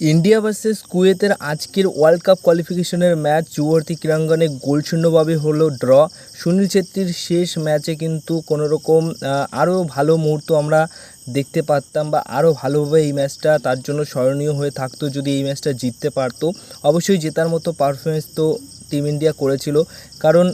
India versus কুয়েতের আজকের world cup কোয়ালিফিকেশনের ম্যাচ যুবর্তী ক্রীড়াঙ্গনে গোলশূন্যভাবে হলো ড্র। সুনীল ছেত্রীর শেষ ম্যাচে কিন্তু কোনো রকম আরও ভালো মুহূর্ত আমরা দেখতে পারতাম বা আরও ভালোভাবে এই ম্যাচটা তার জন্য স্মরণীয় হয়ে থাকতো যদি এই ম্যাচটা জিততে পারতো। অবশ্যই জেতার মতো পারফরমেন্স তো টিম ইন্ডিয়া করেছিল। কারণ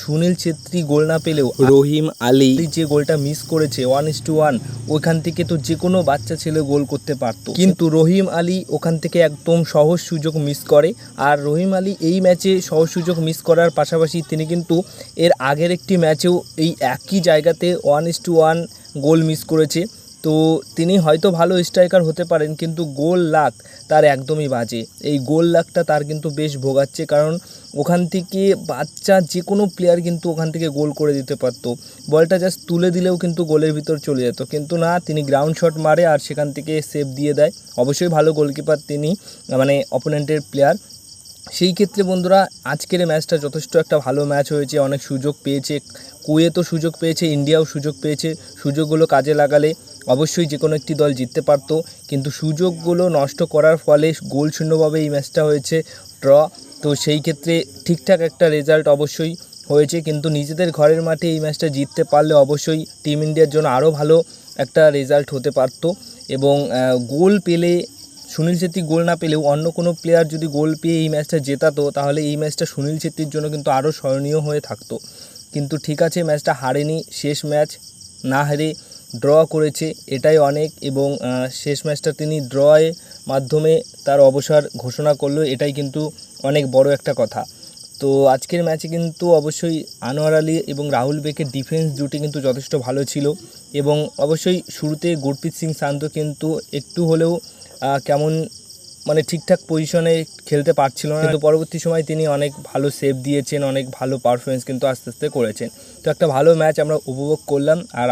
সুনীল ছেত্রী গোল না পেলেও রহিম আলী। যে গোলটা মিস করেছে ওয়ান ইস টু ওয়ান ওইখান থেকে তো যে কোনো বাচ্চা ছেলে গোল করতে পারতো। কিন্তু রহিম আলী ওখান থেকে একদম সহজ সুযোগ মিস করে আর রহিম আলী এই ম্যাচে সহজ সুযোগ মিস করার পাশাপাশি তিনি কিন্তু এর আগের একটি ম্যাচেও এই একই জায়গাতে one is to one goal miss করেছে। তো তিনি হয়তো ভালো স্ট্রাইকার হতে পারেন, কিন্তু গোল লাক তার একদমই বাজে। এই গোল লাকটা তার কিন্তু বেশ ভোগাচ্ছে, কারণ ওখান থেকে বাচ্চা যে কোনো প্লেয়ার কিন্তু ওখান থেকে গোল করে দিতে পারতো। বলটা জাস্ট তুলে দিলেও কিন্তু গোলের ভিতর চলে যেত। কিন্তু না, তিনি গ্রাউন্ড শট মারে আর সেখান থেকে সেভ দিয়ে দেয়। অবশ্যই ভালো গোলকিপার তিনি মানে অপোনেন্টের প্লেয়ার সেই ক্ষেত্রে বন্ধুরা, আজকের ম্যাচটা যথেষ্ট একটা ভালো ম্যাচ হয়েছে, অনেক সুযোগ পেয়েছে, কুয়েতও সুযোগ পেয়েছে, ইন্ডিয়াও সুযোগ পেয়েছে, সুযোগগুলো কাজে লাগালে অবশ্যই যে কোনো একটি দল জিততে পারতো, কিন্তু সুযোগগুলো নষ্ট করার ফলে গোল শূন্যভাবে এই ম্যাচটা হয়েছে, ড্র, তো সেই ক্ষেত্রে ঠিকঠাক একটা রেজাল্ট অবশ্যই হয়েছে, কিন্তু নিজেদের ঘরের মাঠে এই ম্যাচটা জিততে পারলে অবশ্যই টিম ইন্ডিয়ার জন্য আরও ভালো একটা রেজাল্ট হতে পারতো এবং গোল পেলে সুনীল ছেত্রী গোল না পেলেও অন্য কোনো প্লেয়ার যদি গোল পেয়ে এই ম্যাচটা জেতাতো, তাহলে এই ম্যাচটা সুনীল ছেত্রীর জন্য কিন্তু আরও স্মরণীয় হয়ে থাকতো। কিন্তু ঠিক আছে ম্যাচটা হারেনি, শেষ ম্যাচ না হেরে ড্র করেছে, এটাই অনেক এবং শেষ ম্যাচটা তিনি ড্রয়ের মাধ্যমে তার অবসর ঘোষণা করল, এটাই কিন্তু অনেক বড় একটা কথা। তো আজকের ম্যাচে কিন্তু অবশ্যই আনোয়ার আলী এবং রাহুল বেকের ডিফেন্স জুটি কিন্তু যথেষ্ট ভালো ছিল এবং অবশ্যই শুরুতে গুরপ্রীত সিং শান্ত কিন্তু একটু হলেও কেমন মানে ঠিকঠাক পজিশনে খেলতে পারছিল না। কিন্তু পরবর্তী সময় তিনি অনেক ভালো সেভ দিয়েছেন, অনেক ভালো পারফরমেন্স কিন্তু আস্তে আস্তে করেছেন। তো একটা ভালো ম্যাচ আমরা উপভোগ করলাম আর